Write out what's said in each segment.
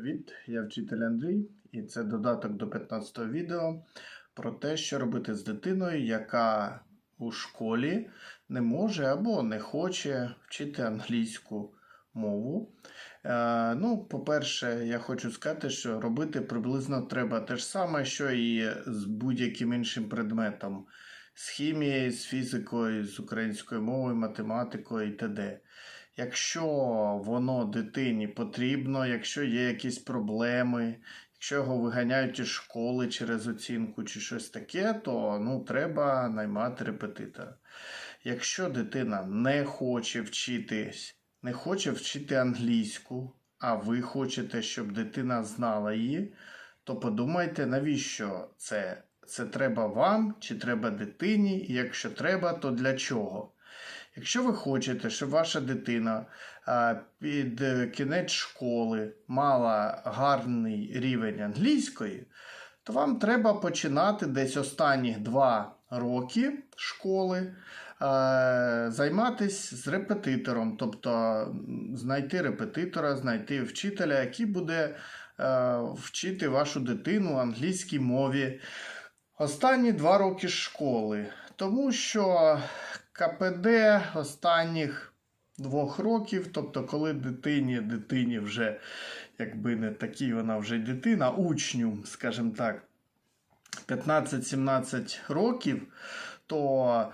Привіт, я вчитель Андрій, і це додаток до 15-го відео про те, що робити з дитиною, яка у школі не може або не хоче вчити англійську мову. Е, ну, по-перше, я хочу сказати, що робити приблизно треба те ж саме, що і з будь-яким іншим предметом. З хімією, з фізикою, з українською мовою, математикою і т.д. Якщо воно дитині потрібно, якщо є якісь проблеми, якщо його виганяють із школи через оцінку чи щось таке, то ну, треба наймати репетитора. Якщо дитина не хоче вчитись, не хоче вчити англійську, а ви хочете, щоб дитина знала її, то подумайте, навіщо це? Це треба вам чи треба дитині, і якщо треба, то для чого? Якщо ви хочете, щоб ваша дитина під кінець школи мала гарний рівень англійської, то вам треба починати десь останні два роки школи займатися з репетитором, тобто знайти репетитора, знайти вчителя, який буде вчити вашу дитину англійській мові. Останні два роки школи, тому що КПД останніх двох років, тобто, коли дитині, дитині вже, якби не такий вона вже дитина, учню, скажімо так, 15-17 років, то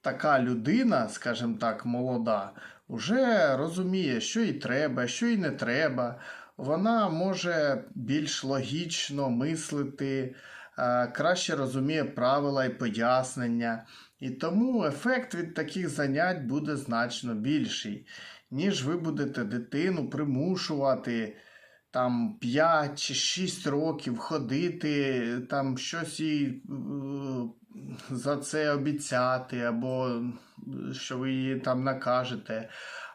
така людина, скажімо так, молода, вже розуміє, що їй треба, що їй не треба. Вона може більш логічно мислити, краще розуміє правила і пояснення. І тому ефект від таких занять буде значно більший, ніж ви будете дитину примушувати там 5 чи 6 років ходити, там щось їй е, за це обіцяти, або е, що ви її там накажете,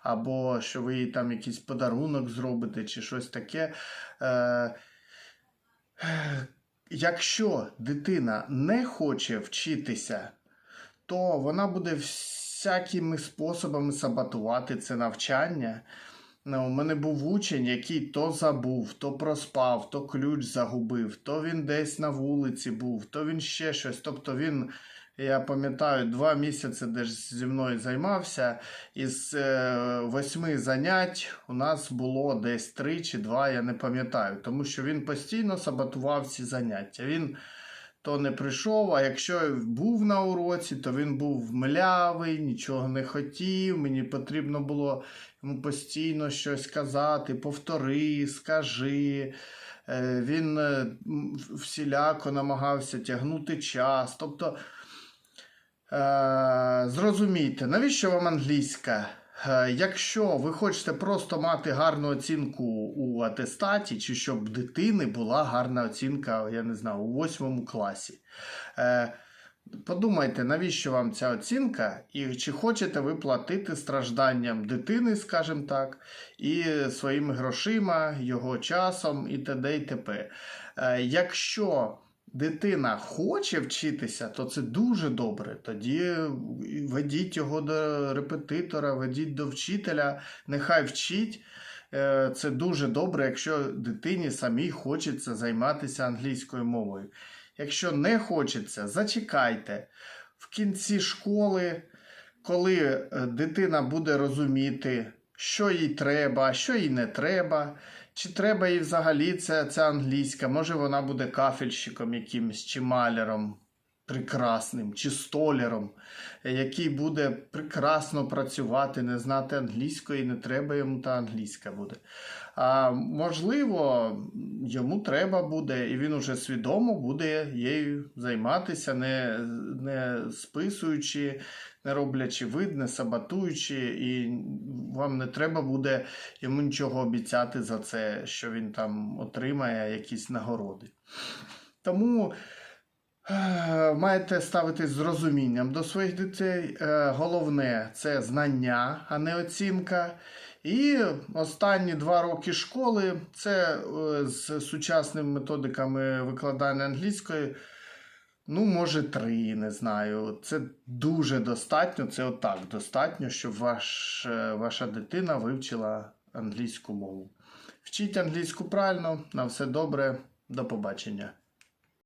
або що ви їй там якийсь подарунок зробите, чи щось таке. Якщо дитина не хоче вчитися, то вона буде всякими способами саботувати це навчання. Ну, у мене був учень, який то забув, то проспав, то ключ загубив, то він десь на вулиці був, то він ще щось. Тобто він, я пам'ятаю, два місяці десь зі мною займався. Із е, восьми занять у нас було десь три чи два, я не пам'ятаю, тому що він постійно саботував ці заняття. Він то не прийшов, а якщо був на уроці, то він був млявий, нічого не хотів. Мені потрібно було йому постійно щось казати, повтори, скажи. Е, Він е, всіляко намагався тягнути час. Тобто, зрозумійте, навіщо вам англійська? Е, Якщо ви хочете просто мати гарну оцінку у атестаті, чи щоб дитини була гарна оцінка, я не знаю, у восьмому класі. Е, Подумайте, навіщо вам ця оцінка, і чи хочете ви платити стражданням дитини, скажімо так, і своїми грошима, його часом і т.д. і т.п. Е, Якщо дитина хоче вчитися, то це дуже добре. Тоді ведіть його до репетитора, ведіть до вчителя, нехай вчить. Е, Це дуже добре, якщо дитині самій хочеться займатися англійською мовою. Якщо не хочеться, зачекайте. В кінці школи, коли е, дитина буде розуміти, що їй треба, що їй не треба, чи треба їй взагалі це, ця англійська, може вона буде кафельщиком якимось, чи маляром прекрасним, чи столяром, який буде прекрасно працювати, не знати англійської, не треба йому та англійська буде. А можливо, йому треба буде, і він уже свідомо буде її займатися, не, не списуючи, не роблячи вид, не саботуючи, і вам не треба буде йому нічого обіцяти за це, що він там отримає якісь нагороди. Тому маєте ставитись з розумінням до своїх дітей. Е, Головне це знання, а не оцінка. І останні два роки школи це е, з сучасними методиками викладання англійської. Ну, може, три, не знаю. Це дуже достатньо. Це отак достатньо, щоб ваш, е, ваша дитина вивчила англійську мову. Вчіть англійську правильно, на все добре, до побачення.